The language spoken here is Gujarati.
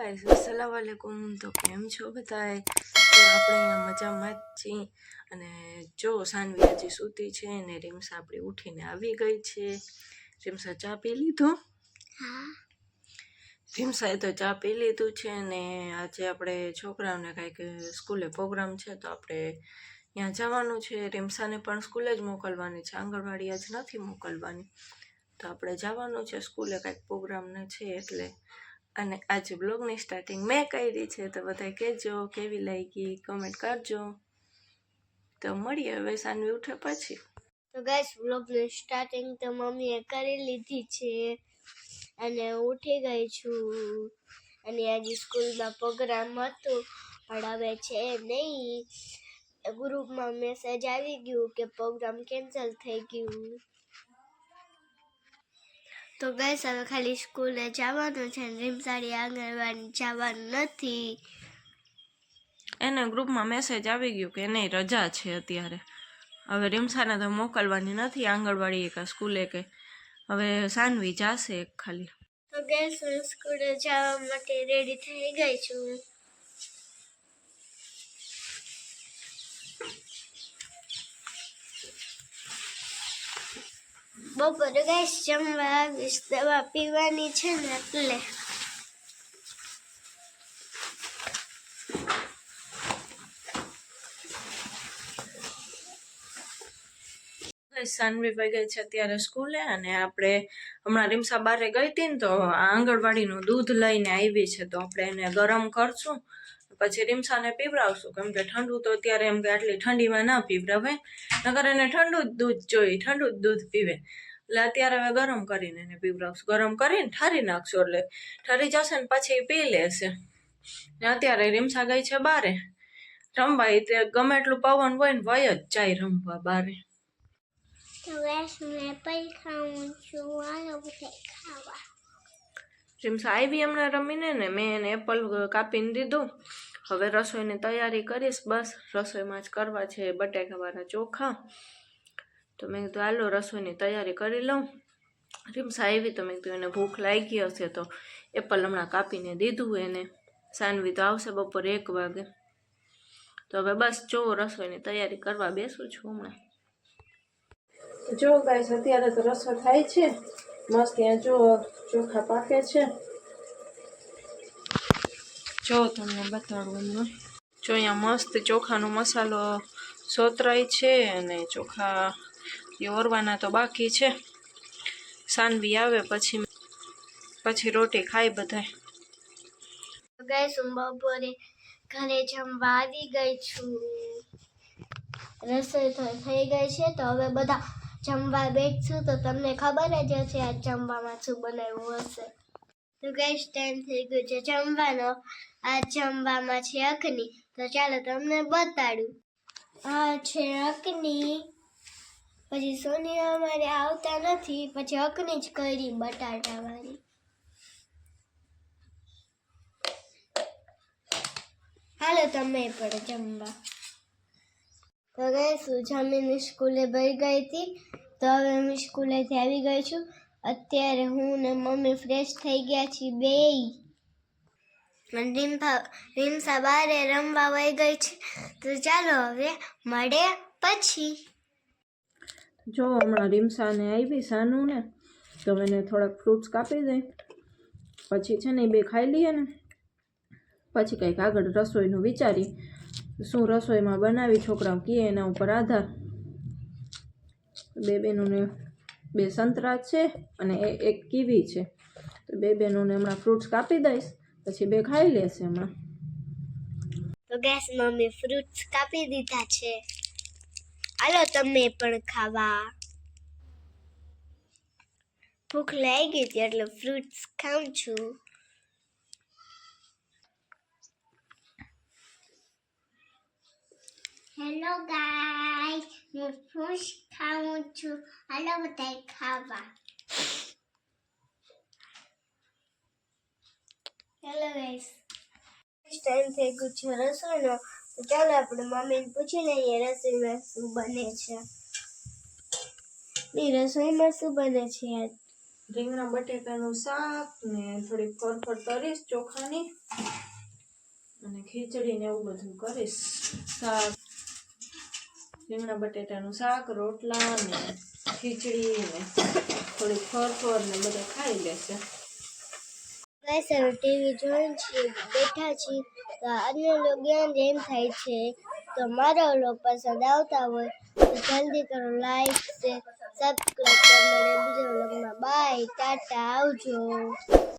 ગાઈસ અસલામ વાલેકુમ. તો કેમ છો બધાય તો આપણે અહીંયા મજામાં જ છીએ. અને જો સાનવી હજી સૂતી છે ને રીમસા આપણી ઉઠીને આવી ગઈ છે. રીમસા ચા પી લીધો? રીમસાએ તો ચા પી લીધું છે ને આજે આપણે છોકરાઓને કાંઈક સ્કૂલે પ્રોગ્રામ છે તો આપણે ત્યાં જવાનું છે. રીમસાને પણ સ્કૂલે જ મોકલવાની છે. આંગણવાડી આજ નથી મોકલવાની. તો આપણે જવાનું છે. સ્કૂલે કાંઈક પ્રોગ્રામને છે એટલે અને આજે બ્લોગની સ્ટાર્ટિંગ મેં કરી છે, તો બધા કહેજો કેવી લાગી કમેન્ટ કરજો. તો મળીએ હવે સાંજે ઉઠે પછી. તો ગાઈસ વ્લોગની સ્ટાર્ટિંગ તો મમ્મીએ કરી લીધી છે અને ઉઠી ગઈ છું. અને આજે સ્કૂલમાં પ્રોગ્રામ હતો પણ હવે છે નહીં. ગ્રુપમાં મેસેજ આવી ગયું કે પ્રોગ્રામ કેન્સલ થઈ ગયું. તો ગાઈસ હવે ખાલી સ્કૂલે જવાનું છે રીમસાડી આંગણવાડી જવાનું નથી. એને ગ્રુપમાં મેસેજ આવી ગયું કે નહીં રજા છે અત્યારે. હવે રીમસાને તો મોકલવાની નથી આંગણવાડી કે સ્કૂલે કે. હવે સાનવી જાશે ખાલી. તો ગેસ સ્કૂલે જવા માટે રેડી થઈ ગઈ છું. બપોરે ગેસ જમવા આવીશ, દવા પીવાની છે ને એટલે. સાનવી ભાઈ ગઈ છે અત્યારે સ્કૂલે અને આપણે હમણાં રીમસા બારે ગઈ હતી ને તો આંગણવાડીનું દૂધ લઈને આવી છે તો આપણે એને ગરમ કરશું. પછી રીમસાને પીવડાવશું. કેમ કે ઠંડુ તો અત્યારે એમ કે આટલી ઠંડીમાં ના પીવડાવે નકર એને ઠંડુ જ દૂધ જોઈએ, ઠંડુ જ દૂધ પીવે. એટલે અત્યારે હવે ગરમ કરીને એને પીવડાવશું. ગરમ કરીને ઠારી નાખશું એટલે ઠરી જશે ને પછી પી લેશે. ને અત્યારે રીમસા ગઈ છે બારે. રમવા તે ગમે એટલું પવન હોય ને વય જ જાય રમવા બારે. તો ગેસ મેં પણ ખાઉં છું આલો ખાવા. રીમસા આવી હમણાં રમીને ને મેં એને એપલ કાપીને દીધું. હવે રસોઈની તૈયારી કરીશ, બસ. રસોઈમાં જ કરવા છે બટાકાવાળા ચોખા. તો મેં કીધું, હાલો, રસોઈની તૈયારી કરી લઉં. રીમસા આવી તો મેં કીધું, એને ભૂખ લાગી હશે તો એપલ હમણાં કાપીને દીધું એને. સાનવી તો આવશે બપોરે એક વાગે. તો હવે બસ, જો રસોઈની તૈયારી કરવા બેસું છું હમણાં. જો ગાઈસ, અત્યારે તો રસોઈ થાય છે. મસ્ત ત્યાં જો ચોખા પાકે છે જો તમને બતાડું હમણાં જો અહીંયા મસ્ત ચોખાનો મસાલો સોતરાય છે અને ચોખા એ ઓરવાના તો બાકી છે સાનવી આવે પછી પછી રોટી ખાય બધાય તો ગેસ હું બપોરે ઘરે જમવા આવી ગઈ છું રસોઈ થઈ ગઈ છે તો હવે બધા જમવા બેઠશું તો તમને ખબર જ હશે આ જમવામાં શું બનાવ્યું હશે. તો ગેસ ટાઈમ થઈ ગયો છે જમવાનો. આ જમવામાં છે અખની. તો ચાલો તમને બતાડું. આ છે અખની. પછી સોનિયા અમારે આવતા નથી. પછી અખની જ કરી બટાટાવાળી હાલો, તમે પણ જમવા. તો ગઈ હું જમીને સ્કૂલે ભરી ગઈ હતી. તો હવે હું સ્કૂલેથી આવી ગઈ છું. અત્યારે હું ને મમ્મી ફ્રેશ થઈ ગયા છીએ બે રીમસા રીમસા બારે રમવા વહી ગઈ છે. તો ચાલો હવે મળે પછી. જો હમણાં રીમસાને આવી સાનું ને તો મને થોડાક ફ્રૂટ્સ કાપી દે. પછી છે ને એ બે ખાઈ લઈએ ને. પછી કંઈક આગળ રસોઈનું વિચારી શું રસોઈમાં બનાવી છોકરાઓ કહે એના ઉપર આધાર? બે બહેનોને બે સંતરા છે અને એક કીવી છે. તો બે બહેનોને હમણાં ફ્રૂટ્સ કાપી દઈશ, પછી બે ખાઈ લેશે હમણાં. તો ગેસ મમ્મી ફ્રૂટ્સ કાપી દીધા છે. હાલો તમે પણ ખાવા. ભૂખ લાગી ગઈ હતી એટલે ફ્રૂટ્સ ખાઉં છું. હેલો ગાઈસ હું ફ્રૂટ્સ ખાઉં છું હાલો બધા ખાવા હેલો ગાઈસ ટાઈમ થઈ ગયું છે રસોઈનો. તો ચાલો આપણે મમ્મીને પૂછી લઈએ રસોઈમાં શું બને છે. ની રસોઈમાં શું બને છે આજ રીંગણા બટેકાનું શાક ને થોડીક ફરફર કરીશ ચોખાની. અને ખીચડી ને એવું બધું કરીશ. શાક રીંગણા, બટેટાનું શાક, રોટલા ને ખીચડી ને થોડી ફરફર ને બધા ખાઈ લેશે ગાઈસ, હવે ટીવી જોઈને છીએ, બેઠા છીએ. તો આજનો લોગ એમ થાય છે. તો મારો લોગ પસંદ આવતા હોય, તો જલ્દી કરો લાઈક, શેર, સબસ્ક્રાઈબ કરો બીજા લોગમાં બાય, ટાટા, આવજો.